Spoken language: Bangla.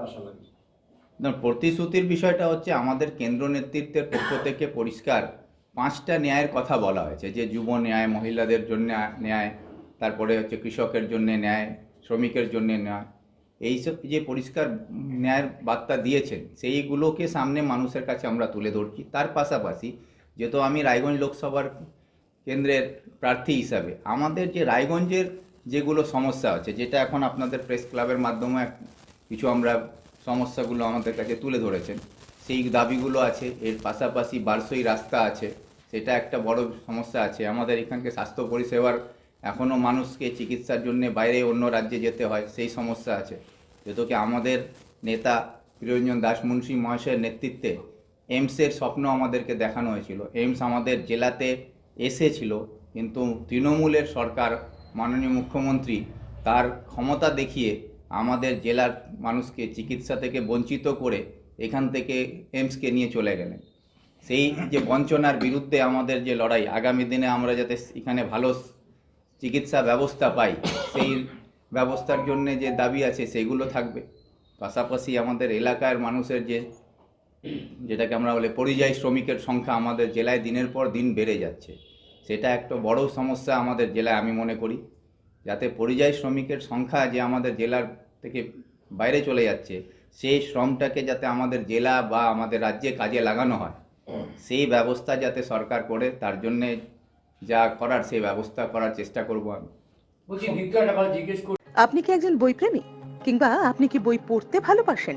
বলে আশা না, প্রতিশ্রুতির বিষয়টা হচ্ছে আমাদের কেন্দ্র নেতৃত্বের পক্ষ থেকে পরিষ্কার পাঁচটা ন্যায়ের কথা বলা হয়েছে, যে যুব ন্যায়, মহিলাদের জন্য ন্যায়, তারপরে হচ্ছে কৃষকের জন্য ন্যায়, শ্রমিকের জন্য ন্যায় এইসব যে পরিষ্কার ন্যায়ের বার্তা দিয়েছেন, সেইগুলোকে সামনে মানুষের কাছে আমরা তুলে ধরছি। তার পাশাপাশি যেহেতু আমি রায়গঞ্জ লোকসভার কেন্দ্রের প্রার্থী হিসাবে, আমাদের যে রায়গঞ্জের যেগুলো সমস্যা আছে, যেটা এখন আপনাদের প্রেস ক্লাবের মাধ্যমে কিছু আমরা সমস্যাগুলো আমাদের কাছে তুলে ধরেছেন। সেই দাবিগুলো আছে, এর পাশাপাশি বারসই রাস্তা আছে, সেটা একটা বড় সমস্যা আছে। আমাদের এখানকে স্বাস্থ্য পরিষেবার এখনও মানুষকে চিকিৎসার জন্য বাইরে অন্য রাজ্যে যেতে হয়, সেই সমস্যা আছে। যেহেতু কি আমাদের নেতা প্রিয়রঞ্জন দাস মুন্সী মহাশয়ের নেতৃত্বে এইমসের স্বপ্ন আমাদেরকে দেখানো হয়েছিল। এইমস আমাদের জেলাতে এসেছিল, কিন্তু তৃণমূলের সরকার, মাননীয় মুখ্যমন্ত্রী তার ক্ষমতা দেখিয়ে আমাদের জেলার মানুষকে চিকিৎসা থেকে বঞ্চিত করে এখান থেকে এমসকে নিয়ে চলে গেলেন। সেই যে বঞ্চনার বিরুদ্ধে আমাদের যে লড়াই, আগামী দিনে আমরা যাতে এখানে ভালো চিকিৎসা ব্যবস্থা পাই, সেই ব্যবস্থার জন্য যে দাবি আছে সেগুলো থাকবে। পাশাপাশি আমাদের এলাকার মানুষের যে, যেটাকে আমরা বলে পরিযায়ী শ্রমিকের সংখ্যা আমাদের জেলায় দিনের পর দিন বেড়ে যাচ্ছে। সেটা একটা বড় সমস্যা আমাদের জেলায় আমি মনে করি। যাতে পরিযায়ী শ্রমিকের সংখ্যা যে আমাদের জেলার থেকে বাইরে চলে যাচ্ছে সেই শ্রমটাকে যাতে আমাদের জেলা বা আমাদের রাজ্যে কাজে লাগানো হয় সেই ব্যবস্থা যাতে সরকার করে তার জন্যে যা করার সেই ব্যবস্থা করার চেষ্টা করব আমি। আপনি কি একজন বইপ্রেমী? কিংবা আপনি কি বই পড়তে ভালোবাসেন?